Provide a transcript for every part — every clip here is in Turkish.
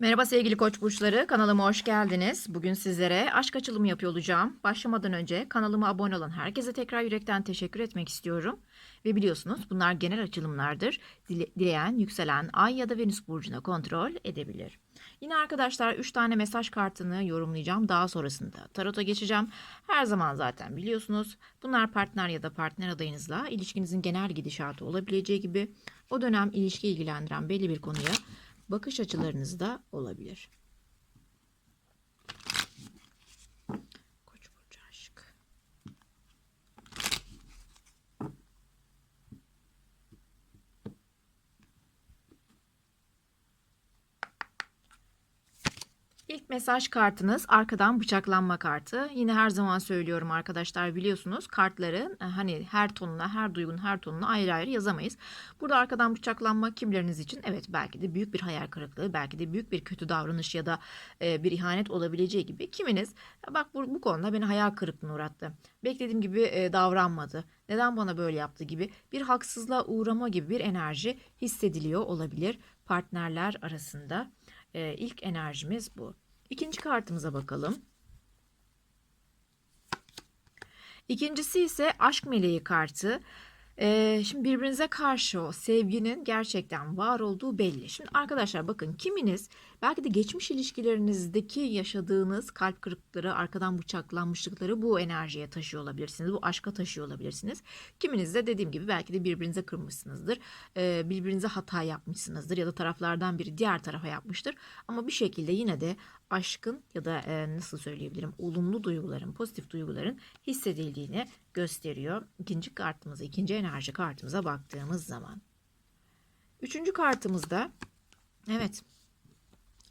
Merhaba sevgili koç burçları, kanalıma hoş geldiniz. Bugün sizlere aşk açılımı yapıyor olacağım. Başlamadan önce kanalıma abone olan herkese tekrar yürekten teşekkür etmek istiyorum. Ve biliyorsunuz bunlar genel açılımlardır. Dile- Dileyen, yükselen, ay ya da venüs burcuna kontrol edebilir. Yine arkadaşlar 3 tane mesaj kartını yorumlayacağım. Daha sonrasında tarota geçeceğim. Her zaman zaten biliyorsunuz bunlar partner ya da partner adayınızla ilişkinizin genel gidişatı olabileceği gibi o dönem ilişki ilgilendiren belli bir konuya bakış açılarınız da olabilir. Koç burcu aşk. İlk mesaj kartınız arkadan bıçaklanma kartı. Yine her zaman söylüyorum arkadaşlar biliyorsunuz kartların e, hani her tonuna, her duygunun her tonuna ayrı ayrı yazamayız. Burada arkadan bıçaklanma kimleriniz için evet belki de büyük bir hayal kırıklığı, belki de büyük bir kötü davranış ya da e, bir ihanet olabileceği gibi kiminiz "Ya bak bu, bu konuda beni hayal kırıklığına uğrattı. Beklediğim gibi e, davranmadı. Neden bana böyle yaptı gibi bir haksızlığa uğrama gibi bir enerji hissediliyor olabilir partnerler arasında. E, ilk enerjimiz bu. İkinci kartımıza bakalım. İkincisi ise aşk meleği kartı. Ee, şimdi birbirinize karşı o sevginin gerçekten var olduğu belli. Şimdi arkadaşlar bakın kiminiz belki de geçmiş ilişkilerinizdeki yaşadığınız kalp kırıklıkları, arkadan bıçaklanmışlıkları bu enerjiye taşıyor olabilirsiniz. Bu aşka taşıyor olabilirsiniz. Kiminiz de dediğim gibi belki de birbirinize kırmışsınızdır. Birbirinize hata yapmışsınızdır ya da taraflardan biri diğer tarafa yapmıştır. Ama bir şekilde yine de aşkın ya da nasıl söyleyebilirim olumlu duyguların, pozitif duyguların hissedildiğini gösteriyor. İkinci kartımıza, ikinci enerji kartımıza baktığımız zaman. Üçüncü kartımızda evet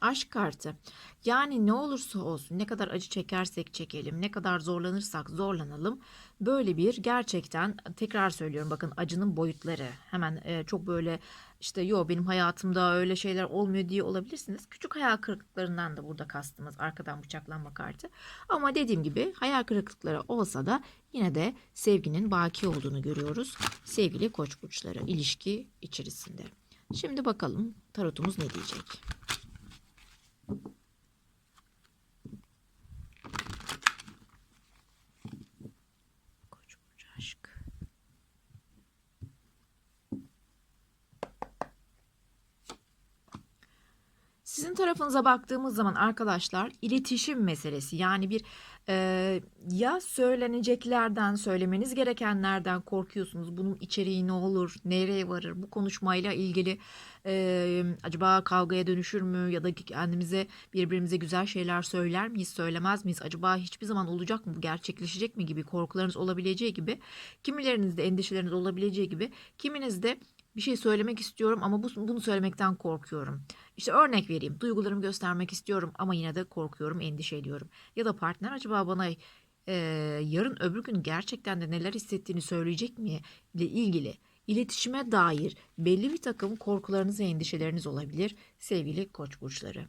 aşk kartı. Yani ne olursa olsun ne kadar acı çekersek çekelim, ne kadar zorlanırsak zorlanalım böyle bir gerçekten tekrar söylüyorum bakın acının boyutları hemen e, çok böyle işte yo benim hayatımda öyle şeyler olmuyor diye olabilirsiniz. Küçük hayal kırıklıklarından da burada kastımız arkadan bıçaklanma kartı. Ama dediğim gibi hayal kırıklıkları olsa da yine de sevginin baki olduğunu görüyoruz. Sevgili koç burçları ilişki içerisinde. Şimdi bakalım tarotumuz ne diyecek? Koç burcu aşk. Sizin tarafınıza baktığımız zaman arkadaşlar iletişim meselesi yani bir e, ya söyleneceklerden söylemeniz gerekenlerden korkuyorsunuz. Bunun içeriği ne olur nereye varır? Bu konuşmayla ilgili e, acaba kavgaya dönüşür mü? Ya da kendimize birbirimize güzel şeyler söyler miyiz söylemez miyiz? Acaba hiçbir zaman olacak mı? Gerçekleşecek mi? Gibi korkularınız olabileceği gibi kimilerinizde endişeleriniz olabileceği gibi kiminizde bir şey söylemek istiyorum ama bu, bunu söylemekten korkuyorum. İşte örnek vereyim. Duygularımı göstermek istiyorum ama yine de korkuyorum, endişe ediyorum. Ya da partner acaba bana e, yarın öbür gün gerçekten de neler hissettiğini söyleyecek mi ile ilgili iletişime dair belli bir takım korkularınız ve endişeleriniz olabilir sevgili koç burçları.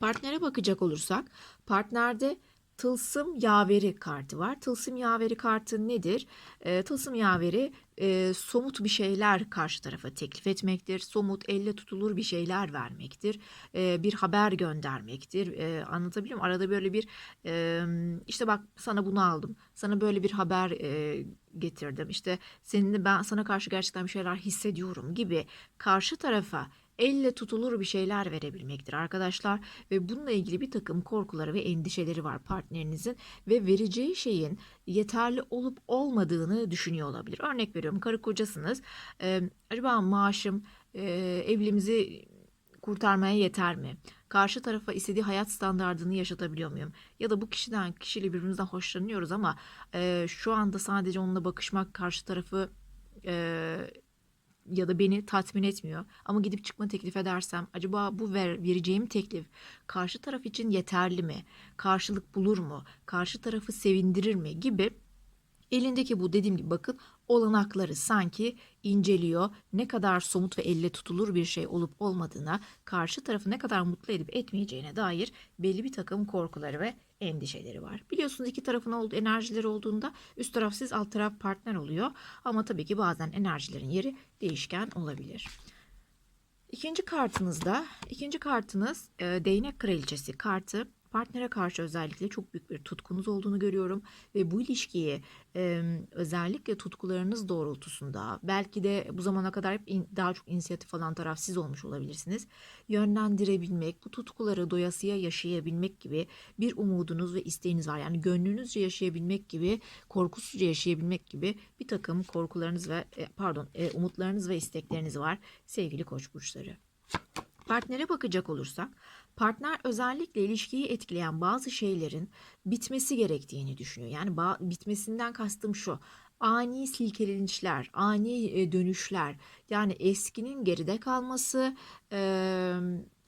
Partnere bakacak olursak partnerde tılsım yaveri kartı var. Tılsım yaveri kartı nedir? E, tılsım yaveri e, somut bir şeyler karşı tarafa teklif etmektir. Somut elle tutulur bir şeyler vermektir. E, bir haber göndermektir. E, anlatabiliyor muyum? Arada böyle bir e, işte bak sana bunu aldım. Sana böyle bir haber e, getirdim. İşte seninle ben sana karşı gerçekten bir şeyler hissediyorum gibi karşı tarafa elle tutulur bir şeyler verebilmektir arkadaşlar ve bununla ilgili bir takım korkuları ve endişeleri var partnerinizin ve vereceği şeyin yeterli olup olmadığını düşünüyor olabilir. Örnek veriyorum karı kocasınız Ee, acaba maaşım e, evliliğimizi kurtarmaya yeter mi? Karşı tarafa istediği hayat standardını yaşatabiliyor muyum? Ya da bu kişiden kişiyle birbirimizden hoşlanıyoruz ama e, şu anda sadece onunla bakışmak karşı tarafı e, ya da beni tatmin etmiyor. Ama gidip çıkma teklif edersem acaba bu ver, vereceğim teklif karşı taraf için yeterli mi? Karşılık bulur mu? Karşı tarafı sevindirir mi? Gibi elindeki bu dediğim gibi bakın olanakları sanki inceliyor. Ne kadar somut ve elle tutulur bir şey olup olmadığına, karşı tarafı ne kadar mutlu edip etmeyeceğine dair belli bir takım korkuları ve endişeleri var. Biliyorsunuz iki tarafın olduğu enerjileri olduğunda üst taraf siz alt taraf partner oluyor. Ama tabii ki bazen enerjilerin yeri değişken olabilir. İkinci kartınızda, ikinci kartınız e, değnek kraliçesi kartı. Partnere karşı özellikle çok büyük bir tutkunuz olduğunu görüyorum ve bu ilişkiyi e, özellikle tutkularınız doğrultusunda belki de bu zamana kadar hep in- daha çok inisiyatif alan taraf siz olmuş olabilirsiniz. Yönlendirebilmek, bu tutkuları doyasıya yaşayabilmek gibi bir umudunuz ve isteğiniz var. Yani gönlünüzce yaşayabilmek gibi, korkusuzca yaşayabilmek gibi bir takım korkularınız ve e, pardon e, umutlarınız ve istekleriniz var sevgili koç burçları. Partnere bakacak olursak, partner özellikle ilişkiyi etkileyen bazı şeylerin bitmesi gerektiğini düşünüyor. Yani bitmesinden kastım şu. Ani silkelenişler, ani e, dönüşler, yani eskinin geride kalması, e,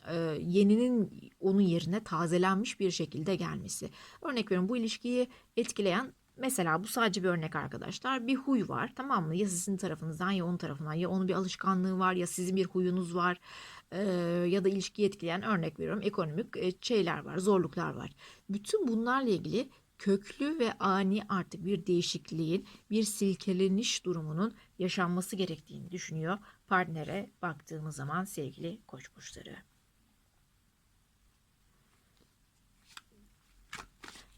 e, yeninin onun yerine tazelenmiş bir şekilde gelmesi. Örnek veriyorum bu ilişkiyi etkileyen Mesela bu sadece bir örnek arkadaşlar. Bir huy var tamam mı? Ya sizin tarafınızdan ya onun tarafından ya onun bir alışkanlığı var ya sizin bir huyunuz var Ee, ya da ilişkiyi etkileyen örnek veriyorum ekonomik e, şeyler var, zorluklar var. Bütün bunlarla ilgili köklü ve ani artık bir değişikliğin, bir silkeleniş durumunun yaşanması gerektiğini düşünüyor partnere baktığımız zaman sevgili koç burçları.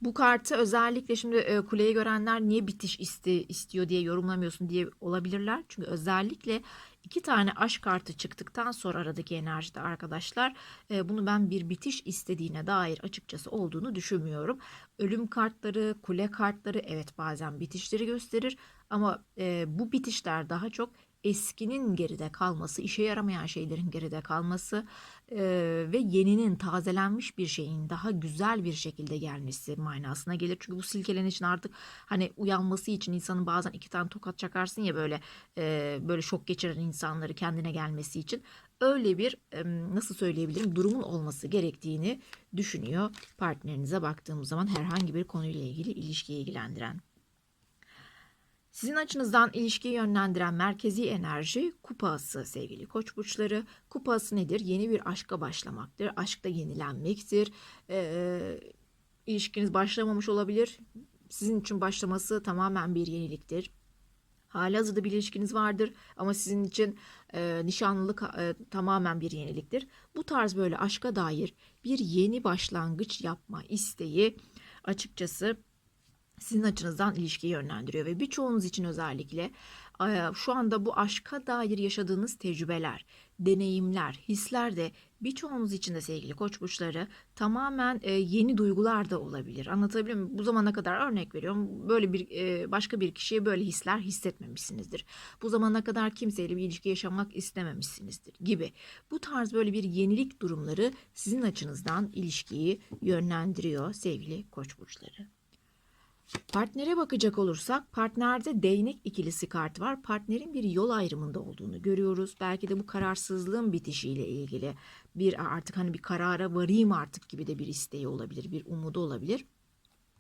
Bu kartı özellikle şimdi e, kuleyi görenler niye bitiş iste, istiyor diye yorumlamıyorsun diye olabilirler. Çünkü özellikle iki tane aşk kartı çıktıktan sonra aradaki enerjide arkadaşlar e, bunu ben bir bitiş istediğine dair açıkçası olduğunu düşünmüyorum. Ölüm kartları, kule kartları evet bazen bitişleri gösterir ama e, bu bitişler daha çok eskinin geride kalması, işe yaramayan şeylerin geride kalması e, ve yeninin tazelenmiş bir şeyin daha güzel bir şekilde gelmesi manasına gelir. Çünkü bu silkelenişin artık hani uyanması için insanın bazen iki tane tokat çakarsın ya böyle e, böyle şok geçiren insanları kendine gelmesi için öyle bir nasıl söyleyebilirim durumun olması gerektiğini düşünüyor partnerinize baktığımız zaman herhangi bir konuyla ilgili ilişkiyi ilgilendiren. Sizin açınızdan ilişkiyi yönlendiren merkezi enerji kupası sevgili koç burçları. Kupası nedir? Yeni bir aşka başlamaktır. Aşkta yenilenmektir. Ee, ilişkiniz başlamamış olabilir. Sizin için başlaması tamamen bir yeniliktir. Halihazırda bir ilişkiniz vardır ama sizin için e, nişanlılık e, tamamen bir yeniliktir. Bu tarz böyle aşka dair bir yeni başlangıç yapma isteği açıkçası sizin açınızdan ilişkiyi yönlendiriyor ve birçoğunuz için özellikle şu anda bu aşka dair yaşadığınız tecrübeler, deneyimler, hisler de birçoğunuz için de sevgili koç burçları tamamen yeni duygular da olabilir. Anlatabiliyor muyum? Bu zamana kadar örnek veriyorum. Böyle bir başka bir kişiye böyle hisler hissetmemişsinizdir. Bu zamana kadar kimseyle bir ilişki yaşamak istememişsinizdir gibi. Bu tarz böyle bir yenilik durumları sizin açınızdan ilişkiyi yönlendiriyor sevgili koç burçları. Partnere bakacak olursak partnerde değnek ikilisi kartı var. Partnerin bir yol ayrımında olduğunu görüyoruz. Belki de bu kararsızlığın bitişiyle ilgili bir artık hani bir karara varayım artık gibi de bir isteği olabilir, bir umudu olabilir.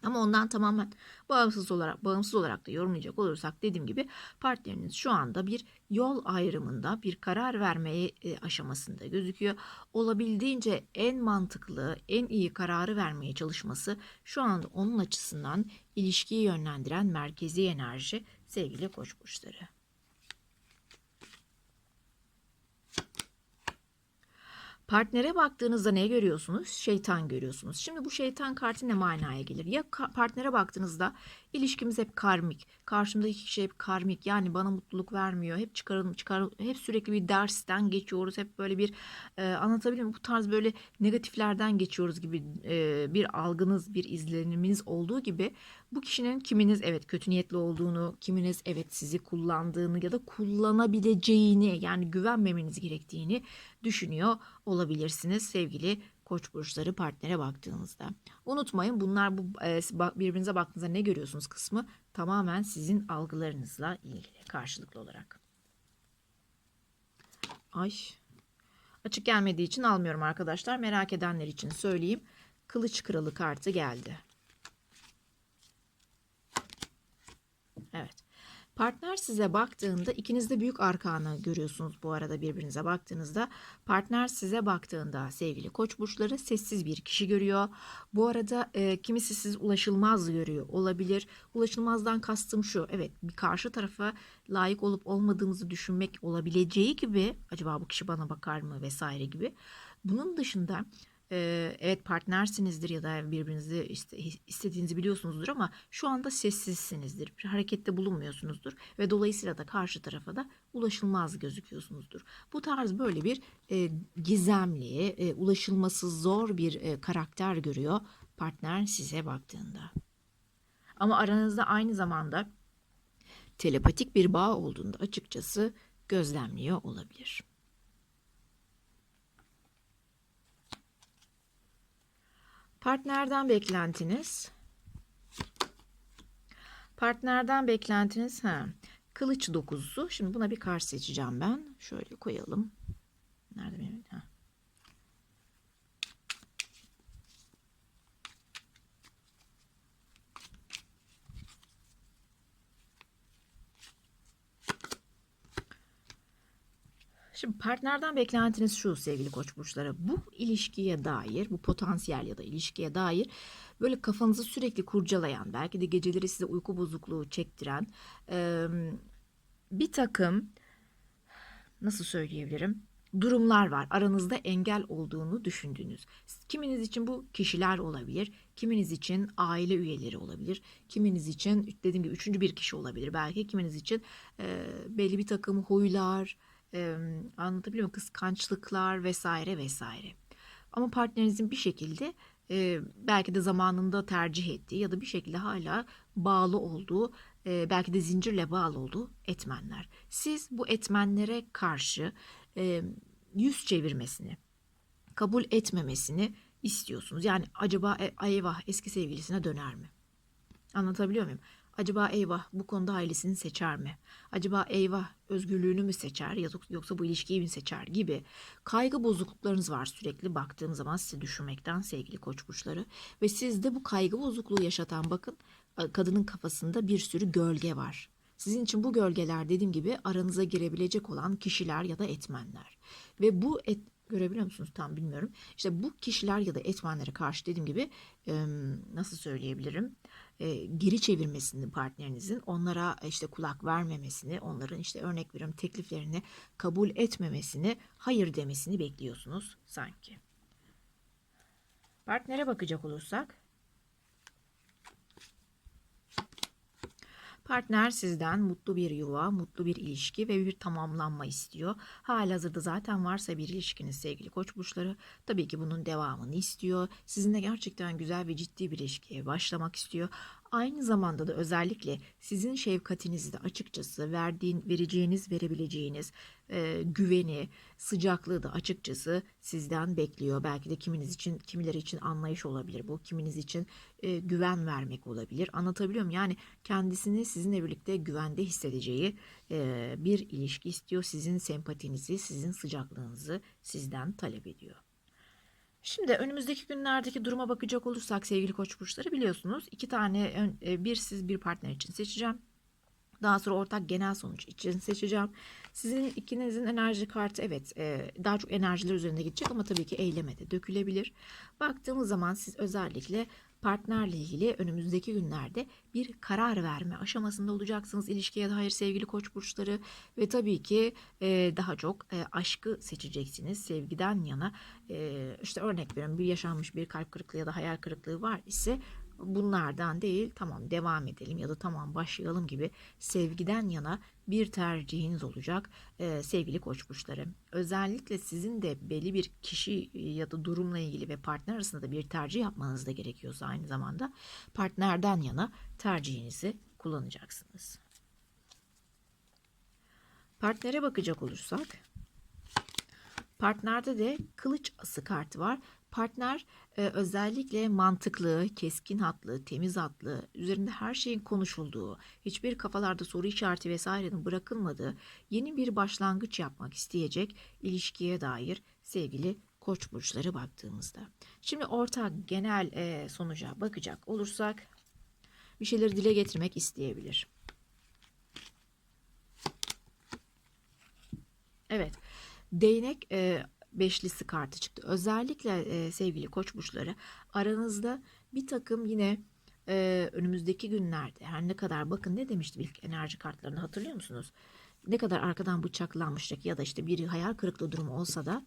Ama ondan tamamen bağımsız olarak bağımsız olarak da yorumlayacak olursak dediğim gibi partneriniz şu anda bir yol ayrımında bir karar vermeye e, aşamasında gözüküyor. Olabildiğince en mantıklı, en iyi kararı vermeye çalışması şu anda onun açısından ilişkiyi yönlendiren merkezi enerji sevgili koç burçları. Partnere baktığınızda ne görüyorsunuz? Şeytan görüyorsunuz. Şimdi bu şeytan kartı ne manaya gelir? Ya partnere baktığınızda ilişkimiz hep karmik. Karşımdaki kişi hep karmik. Yani bana mutluluk vermiyor. Hep çıkaralım çıkaralım. Hep sürekli bir dersten geçiyoruz. Hep böyle bir e, anlatabiliyor? Bu tarz böyle negatiflerden geçiyoruz gibi e, bir algınız, bir izleniminiz olduğu gibi bu kişinin kiminiz evet kötü niyetli olduğunu, kiminiz evet sizi kullandığını ya da kullanabileceğini yani güvenmemeniz gerektiğini düşünüyor olabilirsiniz sevgili koç burçları partnere baktığınızda. Unutmayın bunlar bu e, birbirinize baktığınızda ne görüyorsunuz kısmı tamamen sizin algılarınızla ilgili karşılıklı olarak. Ay açık gelmediği için almıyorum arkadaşlar. Merak edenler için söyleyeyim. Kılıç kralı kartı geldi. Evet. Partner size baktığında ikiniz de büyük arkanı görüyorsunuz bu arada birbirinize baktığınızda. Partner size baktığında sevgili koç burçları sessiz bir kişi görüyor. Bu arada e, kimisi siz ulaşılmaz görüyor olabilir. Ulaşılmazdan kastım şu evet bir karşı tarafa layık olup olmadığımızı düşünmek olabileceği gibi acaba bu kişi bana bakar mı vesaire gibi. Bunun dışında ee, evet partnersinizdir ya da birbirinizi iste- istediğinizi biliyorsunuzdur ama şu anda sessizsinizdir. Bir harekette bulunmuyorsunuzdur ve dolayısıyla da karşı tarafa da ulaşılmaz gözüküyorsunuzdur. Bu tarz böyle bir e, gizemli, e, ulaşılması zor bir e, karakter görüyor partner size baktığında. Ama aranızda aynı zamanda telepatik bir bağ olduğunda açıkçası gözlemliyor olabilir. Partnerden beklentiniz. Partnerden beklentiniz ha. Kılıç dokuzusu. Şimdi buna bir kart seçeceğim ben. Şöyle koyalım. Nerede benim? Ha. Şimdi partnerden beklentiniz şu sevgili koç burçları. Bu ilişkiye dair, bu potansiyel ya da ilişkiye dair böyle kafanızı sürekli kurcalayan, belki de geceleri size uyku bozukluğu çektiren bir takım nasıl söyleyebilirim? durumlar var. Aranızda engel olduğunu düşündüğünüz. Kiminiz için bu kişiler olabilir. Kiminiz için aile üyeleri olabilir. Kiminiz için dediğim gibi üçüncü bir kişi olabilir. Belki kiminiz için e, belli bir takım huylar, e, anlatabiliyor muyum? Kıskançlıklar vesaire vesaire. Ama partnerinizin bir şekilde e, belki de zamanında tercih ettiği ya da bir şekilde hala bağlı olduğu e, belki de zincirle bağlı olduğu etmenler. Siz bu etmenlere karşı e, yüz çevirmesini, kabul etmemesini istiyorsunuz. Yani acaba e, eyvah eski sevgilisine döner mi? Anlatabiliyor muyum? Acaba eyvah bu konuda ailesini seçer mi? Acaba eyvah özgürlüğünü mü seçer yoksa bu ilişkiyi mi seçer gibi kaygı bozukluklarınız var sürekli baktığım zaman sizi düşünmekten sevgili koç burçları ve sizde bu kaygı bozukluğu yaşatan bakın kadının kafasında bir sürü gölge var. Sizin için bu gölgeler dediğim gibi aranıza girebilecek olan kişiler ya da etmenler. Ve bu et, görebiliyor musunuz tam bilmiyorum. İşte bu kişiler ya da etmenlere karşı dediğim gibi nasıl söyleyebilirim? Geri çevirmesini partnerinizin onlara işte kulak vermemesini, onların işte örnek veriyorum tekliflerini kabul etmemesini, hayır demesini bekliyorsunuz sanki. Partnere bakacak olursak Partner sizden mutlu bir yuva, mutlu bir ilişki ve bir tamamlanma istiyor. Halihazırda zaten varsa bir ilişkiniz sevgili koç burçları tabii ki bunun devamını istiyor. Sizinle gerçekten güzel ve ciddi bir ilişkiye başlamak istiyor. Aynı zamanda da özellikle sizin şefkatinizi de açıkçası verdiğin, vereceğiniz, verebileceğiniz e, güveni, sıcaklığı da açıkçası sizden bekliyor. Belki de kiminiz için, kimileri için anlayış olabilir bu. Kiminiz için e, güven vermek olabilir. Anlatabiliyor muyum? Yani kendisini sizinle birlikte güvende hissedeceği e, bir ilişki istiyor. Sizin sempatinizi, sizin sıcaklığınızı sizden talep ediyor. Şimdi önümüzdeki günlerdeki duruma bakacak olursak sevgili koç burçları biliyorsunuz iki tane e, bir siz bir partner için seçeceğim. Daha sonra ortak genel sonuç için seçeceğim. Sizin ikinizin enerji kartı evet e, daha çok enerjiler üzerinde gidecek ama tabii ki eyleme de dökülebilir. Baktığımız zaman siz özellikle partnerle ilgili önümüzdeki günlerde bir karar verme aşamasında olacaksınız ilişkiye dair sevgili koç burçları. Ve tabii ki e, daha çok e, aşkı seçeceksiniz sevgiden yana. E, işte örnek veriyorum bir yaşanmış bir kalp kırıklığı ya da hayal kırıklığı var ise bunlardan değil tamam devam edelim ya da tamam başlayalım gibi sevgiden yana bir tercihiniz olacak ee, sevgili koç burçları. Özellikle sizin de belli bir kişi ya da durumla ilgili ve partner arasında da bir tercih yapmanız da gerekiyorsa aynı zamanda partnerden yana tercihinizi kullanacaksınız. Partnere bakacak olursak Partnerde de kılıç ası kartı var. Partner e, özellikle mantıklı, keskin hatlı, temiz hatlı, üzerinde her şeyin konuşulduğu, hiçbir kafalarda soru işareti vesairenin bırakılmadığı yeni bir başlangıç yapmak isteyecek ilişkiye dair sevgili koç burçları baktığımızda. Şimdi ortak genel e, sonuca bakacak olursak bir şeyleri dile getirmek isteyebilir. Evet Değnek e, beşlisi kartı çıktı. Özellikle e, sevgili koç burçları aranızda bir takım yine e, önümüzdeki günlerde her ne kadar bakın ne demiştim ilk enerji kartlarını hatırlıyor musunuz? Ne kadar arkadan bıçaklanmışlık ya da işte bir hayal kırıklığı durumu olsa da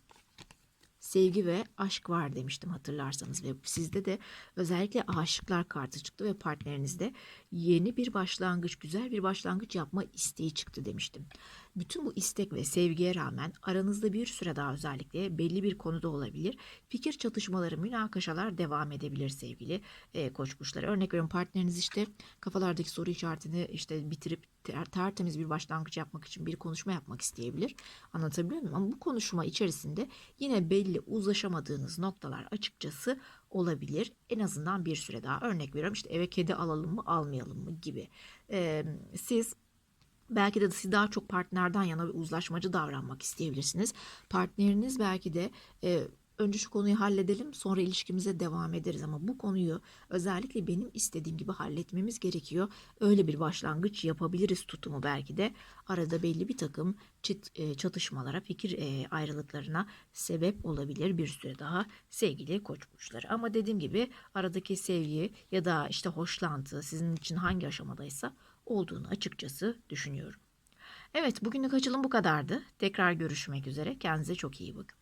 sevgi ve aşk var demiştim hatırlarsanız ve sizde de özellikle aşıklar kartı çıktı ve partnerinizde yeni bir başlangıç, güzel bir başlangıç yapma isteği çıktı demiştim. Bütün bu istek ve sevgiye rağmen aranızda bir süre daha özellikle belli bir konuda olabilir. Fikir çatışmaları, münakaşalar devam edebilir sevgili e, koç burçları. Örnek veriyorum partneriniz işte kafalardaki soru işaretini işte bitirip ter- tertemiz bir başlangıç yapmak için bir konuşma yapmak isteyebilir. Anlatabiliyor muyum? Ama bu konuşma içerisinde yine belli uzlaşamadığınız noktalar açıkçası olabilir. En azından bir süre daha. Örnek veriyorum işte eve kedi alalım mı almayalım mı gibi. Ee, siz Belki de siz daha çok partnerden yana bir uzlaşmacı davranmak isteyebilirsiniz. Partneriniz belki de e, önce şu konuyu halledelim sonra ilişkimize devam ederiz ama bu konuyu özellikle benim istediğim gibi halletmemiz gerekiyor. Öyle bir başlangıç yapabiliriz tutumu belki de arada belli bir takım e, çatışmalara, fikir e, ayrılıklarına sebep olabilir bir süre daha sevgili koç burçları. Ama dediğim gibi aradaki sevgi ya da işte hoşlantı sizin için hangi aşamadaysa olduğunu açıkçası düşünüyorum. Evet, bugünlük açılım bu kadardı. Tekrar görüşmek üzere. Kendinize çok iyi bakın.